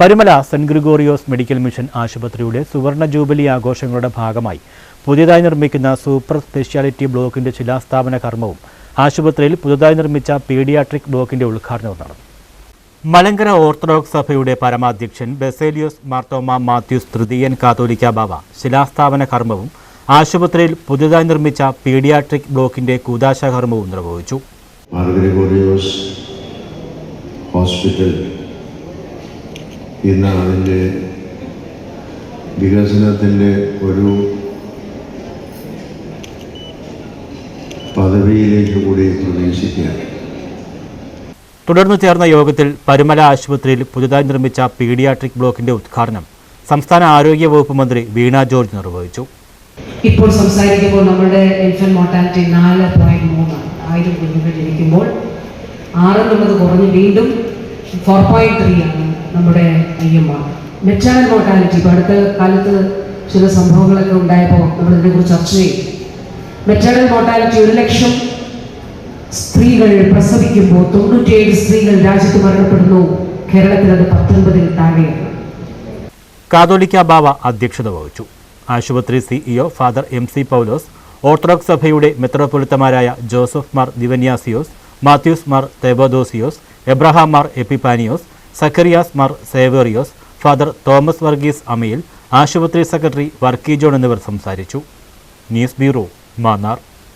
Parumala saint Gregorios medical mission ആശുപത്രിയുടെ സുവർണ jubilee ആഘോഷങ്ങളുടെ ഭാഗമായി പുതിയതായി നിർമ്മിക്കുന്ന സൂപ്പർ സ്പെഷ്യാലിറ്റി ബ്ലോക്കിന്റെ ശിലാസ്ഥാപന കർമ്മവും ആശുപത്രിയിൽ പുതുതായി നിർമ്മിച്ച പീഡിയാട്രിക് ബ്ലോക്കിന്റെ ഉദ്ഘാടനവും നടന്നു. മലങ്കര ഓർത്തഡോക്സ് സഭയുടെ പരമാധ്യക്ഷൻ ബെസേലിയോസ് മാർത്തോമ മാത്യൂസ് തൃതീയൻ കാതോലിക്ക ബാബ ശിലാസ്ഥാപന കർമ്മവും ആശുപത്രിയിൽ പുതുതായി നിർമ്മിച്ച പീഡിയാട്രിക് ബ്ലോക്കിന്റെ കൂതാശ കർമ്മവും നിർവഹിച്ചു. ഹോസ്പിറ്റൽ ഇന്ന് അതിന്റെ വികസനത്തിന്റെ ഒരു പദവിയിലേക്ക് കൂടി പ്രവേശിക്കുകയാണ്. തുടർന്ന് ചേർന്ന യോഗത്തിൽ പരുമല ആശുപത്രിയിൽ പുതുതായി നിർമ്മിച്ച പീഡിയാട്രിക് ബ്ലോക്കിന്റെ ഉദ്ഘാടനം സംസ്ഥാന ആരോഗ്യ വകുപ്പ് മന്ത്രി വീണ ജോർജ് നിർവഹിച്ചു. ഇപ്പോൾ സംസാരിക്കുമ്പോൾ നമ്മുടെ ഇൻഫന്റ് മോർട്ടാലിറ്റി നാല് പോയിന്റ് മൂന്നാണ് ആയിരം കുഞ്ഞുങ്ങൾ ജനിക്കുമ്പോൾ ആറ് എന്നുള്ളത് കുറഞ്ഞ് വീണ്ടും ഫോർ പോയിന്റ് ത്രീ ആണ്. നമ്മുടെ ആർ മെറ്റേണൽ മോർട്ടാലിറ്റി. ഇപ്പോൾ അടുത്ത കാലത്ത് ചില സംഭവങ്ങളൊക്കെ ഉണ്ടായപ്പോൾ നമ്മൾ ഇതിനെക്കുറിച്ച് ചർച്ച ചെയ്യും. മെറ്റാൽ മോർട്ടാലിറ്റി ഒരു ലക്ഷം സ്ത്രീകൾ പ്രസവിക്കുമ്പോൾ തൊണ്ണൂറ്റിയേഴ് സ്ത്രീകൾ രാജ്യത്ത് മരണപ്പെടുന്നു. കേരളത്തിൽ അത് പത്തൊൻപതിൽ താഴെയാണ്. കാതോലിക്ക ബാവ അധ്യക്ഷത വഹിച്ചു. ആശുപത്രി CEO father M C Paulose orthodox സഭയുടെ മെത്രോപൊലിത്തമാരായ Joseph Mar Dionysius Mathews Mar Theodosius Abraham Mar Epiphanios Zacharias Mar Severios father Thomas Varghese Ameel ആശുപത്രി സെക്രട്ടറി വർക്കി ജോൺ എന്നിവർ സംസാരിച്ചു. News bureau Mannar.